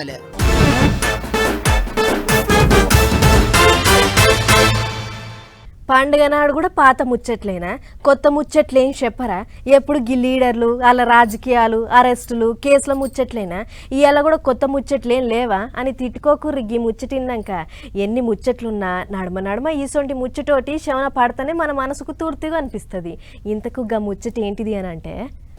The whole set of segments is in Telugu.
అలే. పండుగ నాడు కూడా పాత ముచ్చట్లేనా? కొత్త ముచ్చట్లు ఏం చెప్పరా? ఎప్పుడు గీ లీడర్లు వాళ్ళ రాజకీయాలు అరెస్టులు కేసుల ముచ్చట్లేనా? ఇవాళ కూడా కొత్త ముచ్చట్లేం లేవా? అని తిట్టుకోకుర్రి గీ ముచ్చటిన్నాక ఎన్ని ముచ్చట్లున్నా నడమ నడమ ఈసొంటి ముచ్చటోటి శవన పడతానే మన మనసుకు తూర్తిగా అనిపిస్తుంది. ఇంతకు గా ముచ్చట ఏంటిది అని అంటే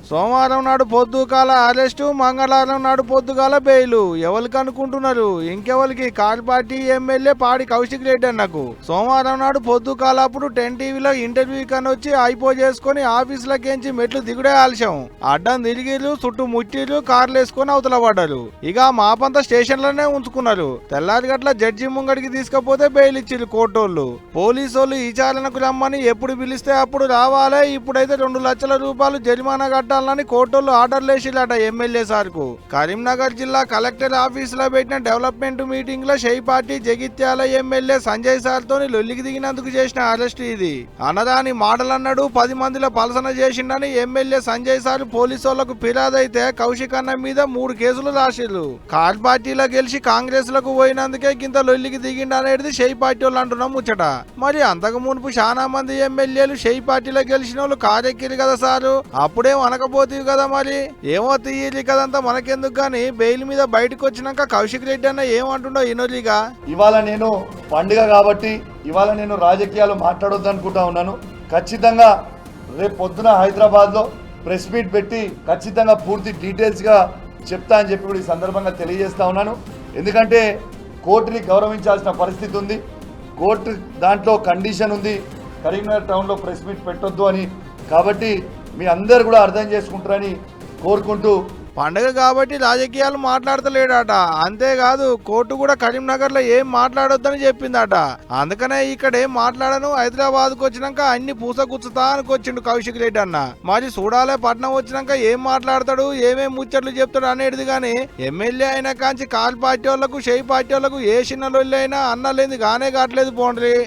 సోమవారం నాడు పొద్దుకాల అరెస్టు మంగళవారం నాడు పొద్దుగాల బెయిలు. ఎవరికి అనుకుంటున్నారు? ఇంకెవరికి? కార్ పార్టీ ఎమ్మెల్యే పాడి కౌశిక్ రెడ్డి అన్నకు. సోమవారం నాడు పొద్దుకాల అప్పుడు టెన్ టీవీలో ఇంటర్వ్యూ కని వచ్చి అయిపో చేసుకుని ఆఫీసులకేంచి మెట్లు దిగుడే ఆలస్యం. అడ్డం తిరిగిరు చుట్టూ ముట్టిరు కార్లు వేసుకొని అవతల పడ్డారు. ఇక మాపంతా స్టేషన్లోనే ఉంచుకున్నారు. తెల్లారి గట్ల జడ్జి ముంగడికి తీసుకపోతే బెయిల్ ఇచ్చిరు కోర్టోళ్ళు. పోలీసు వాళ్ళు విచారణకు రమ్మని ఎప్పుడు పిలిస్తే అప్పుడు రావాలే. ఇప్పుడైతే రెండు లక్షల రూపాయలు జరిమానా కట్టాలని కోర్టులు ఆర్డర్లు వేసిరట ఎమ్మెల్యే సార్కు. కరీంనగర్ జిల్లా కలెక్టర్ ఆఫీస్లో పెట్టిన డెవలప్మెంట్ మీటింగ్లో shy party Jagtial MLA Sanjay sir తోని లొల్లికి దిగినందుకు చేసిన అరెస్ట్ ఇది. అన్నదాని మాటలన్నాడు పది మందిలో పలసన చేసిండని ఎమ్మెల్యే సంజయ్ సార్ పోలీసు వాళ్ళకు ఫిర్యాదైతే కౌశిక్ అన్న మీద మూడు కేసులు రాసిల్లు కార్ పార్టీలో గెలిచి కాంగ్రెస్లకు పోయినందుకే గింత లొల్లికి దిగిండు అనేది షై పార్టీ వాళ్ళు అంటున్నాం ముచ్చట. మరి అంతకు మునుపు చాలా మంది ఎమ్మెల్యేలు షై పార్టీలో గెలిచిన వాళ్ళు కారెక్కిరు కదా సారు? అప్పుడేం అనకపోతేవి కదా మరి? ఏమో తీయాలి కదంతా మనకెందుకు గాని బెయిల్ మీద బయటకు వచ్చినాక కౌశిక్ రెడ్డి అన్న ఏమంటుండో ఇనోలిగా ఇవాళ నేను పండుగ కాబట్టి ఇవాళ నేను రాజకీయాలు మాట్లాడొద్దు అనుకుంటా ఉన్నాను. ఖచ్చితంగా రేపు పొద్దున హైదరాబాద్లో ప్రెస్ మీట్ పెట్టి ఖచ్చితంగా పూర్తి డీటెయిల్స్గా చెప్తా అని చెప్పి కూడా ఈ సందర్భంగా తెలియజేస్తా ఉన్నాను. ఎందుకంటే కోర్టుని గౌరవించాల్సిన పరిస్థితి ఉంది. కోర్టు దాంట్లో కండిషన్ ఉంది. కరీంనగర్ టౌన్లో ప్రెస్ మీట్ పెట్టొద్దు అని. కాబట్టి మీ అందరు కూడా అర్థం చేసుకుంటారని కోరుకుంటూ పండగ కాబట్టి రాజకీయాలు మాట్లాడతలేడట. అంతేకాదు కోర్టు కూడా కరీంనగర్లో ఏం మాట్లాడొద్దని చెప్పిందట. అందుకనే ఇక్కడ ఏం మాట్లాడను? హైదరాబాద్కు వచ్చినాక అన్ని పూసగుచ్చుతా అనుకొచ్చిండు కౌశిక్ రెడ్డి అన్న. మాది చూడాలే పట్నం వచ్చినాక ఏం మాట్లాడతాడు? ఏమేం ముచ్చట్లు చెప్తాడు అనేది గాని ఎమ్మెల్యే అయినా కాంచి కాల్ పార్టీ వాళ్ళకు షై పార్టీ వాళ్ళకు ఏ చిన్న లొల్లి అయినా అన్నలేంది గానే కావట్లేదు పోండ్రి.